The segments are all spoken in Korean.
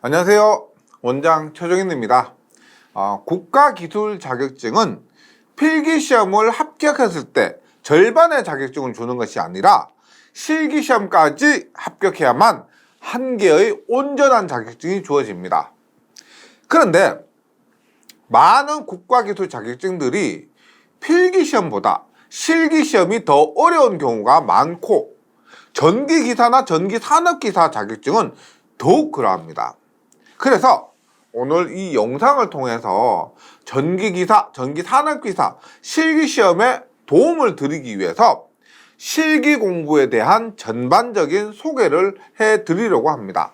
안녕하세요. 원장 최종인입니다. 어, 국가기술 자격증은 필기시험을 합격했을 때 절반의 자격증을 주는 것이 아니라 실기시험까지 합격해야만 한 개의 온전한 자격증이 주어집니다. 그런데 많은 국가기술 자격증들이 필기시험보다 실기시험이 더 어려운 경우가 많고 전기기사나 전기산업기사 자격증은 더욱 그러합니다. 그래서 오늘 이 영상을 통해서 전기기사, 전기산업기사 실기시험에 도움을 드리기 위해서 실기 공부에 대한 전반적인 소개를 해 드리려고 합니다.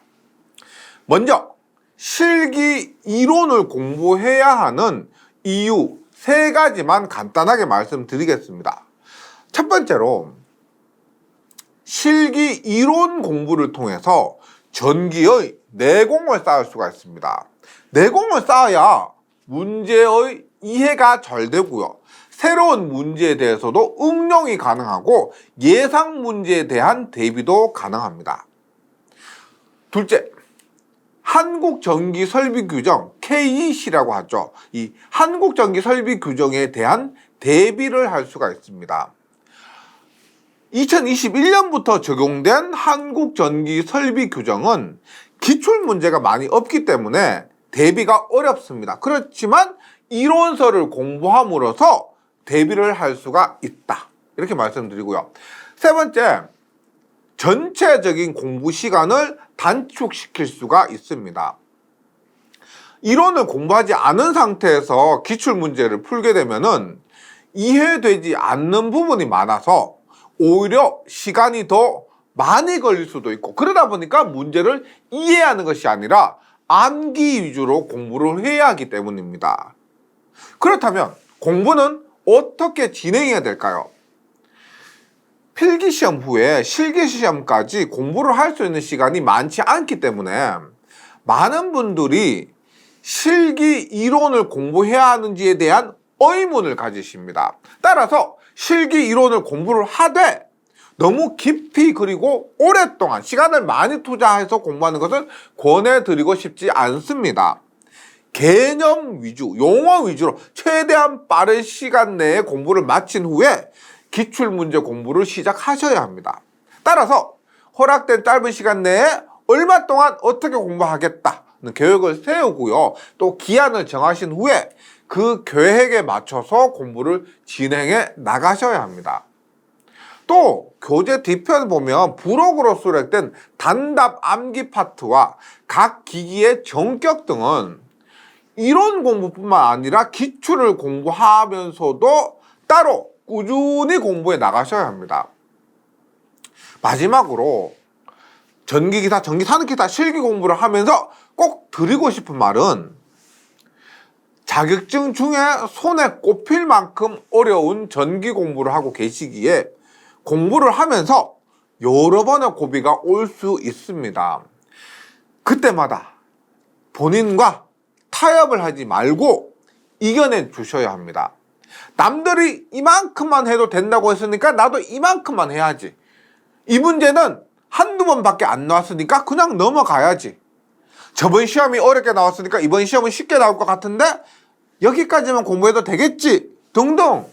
먼저 실기 이론을 공부해야 하는 이유 세 가지만 간단하게 말씀드리겠습니다. 첫 번째로 실기 이론 공부를 통해서 전기의 내공을 쌓을 수가 있습니다. 내공을 쌓아야 문제의 이해가 잘 되고요. 새로운 문제에 대해서도 응용이 가능하고 예상 문제에 대한 대비도 가능합니다. 둘째, 한국전기설비규정 KEC라고 하죠. 이 한국전기설비규정에 대한 대비를 할 수가 있습니다. 2021년부터 적용된 한국 전기 설비 규정은 기출 문제가 많이 없기 때문에 대비가 어렵습니다. 그렇지만 이론서를 공부함으로써 대비를 할 수가 있다. 이렇게 말씀드리고요. 세 번째, 전체적인 공부 시간을 단축시킬 수가 있습니다. 이론을 공부하지 않은 상태에서 기출 문제를 풀게 되면은 이해되지 않는 부분이 많아서 오히려 시간이 더 많이 걸릴 수도 있고 그러다 보니까 문제를 이해하는 것이 아니라 암기 위주로 공부를 해야 하기 때문입니다. 그렇다면 공부는 어떻게 진행해야 될까요? 필기 시험 후에 실기 시험까지 공부를 할 수 있는 시간이 많지 않기 때문에 많은 분들이 실기 이론을 공부해야 하는지에 대한 의문을 가지십니다. 따라서 실기 이론을 공부를 하되 너무 깊이 그리고 오랫동안 시간을 많이 투자해서 공부하는 것은 권해드리고 싶지 않습니다. 개념 위주, 용어 위주로 최대한 빠른 시간 내에 공부를 마친 후에 기출문제 공부를 시작하셔야 합니다. 따라서 허락된 짧은 시간 내에 얼마 동안 어떻게 공부하겠다는 계획을 세우고요. 또 기한을 정하신 후에 그 계획에 맞춰서 공부를 진행해 나가셔야 합니다. 또 교재 뒤편 보면 부록으로 수록된 단답 암기 파트와 각 기기의 전격 등은 이론 공부뿐만 아니라 기출을 공부하면서도 따로 꾸준히 공부해 나가셔야 합니다. 마지막으로 전기기사, 전기산업기사 실기 공부를 하면서 꼭 드리고 싶은 말은 자격증 중에 손에 꼽힐 만큼 어려운 전기 공부를 하고 계시기에 공부를 하면서 여러 번의 고비가 올 수 있습니다. 그때마다 본인과 타협을 하지 말고 이겨내 주셔야 합니다. 남들이 이만큼만 해도 된다고 했으니까 나도 이만큼만 해야지. 이 문제는 한두 번밖에 안 나왔으니까 그냥 넘어가야지. 저번 시험이 어렵게 나왔으니까 이번 시험은 쉽게 나올 것 같은데 여기까지만 공부해도 되겠지. 등등.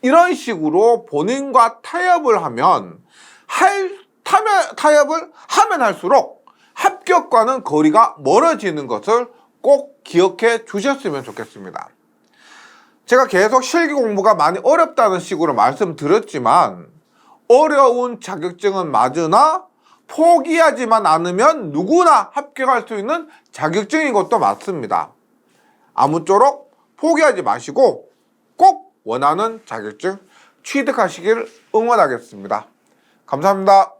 이런 식으로 본인과 타협을 하면 할 타면, 타협을 하면 할수록 합격과는 거리가 멀어지는 것을 꼭 기억해 주셨으면 좋겠습니다. 제가 계속 실기 공부가 많이 어렵다는 식으로 말씀드렸지만 어려운 자격증은 맞으나 포기하지만 않으면 누구나 합격할 수 있는 자격증인 것도 맞습니다. 아무쪼록 포기하지 마시고 꼭 원하는 자격증 취득하시길 응원하겠습니다. 감사합니다.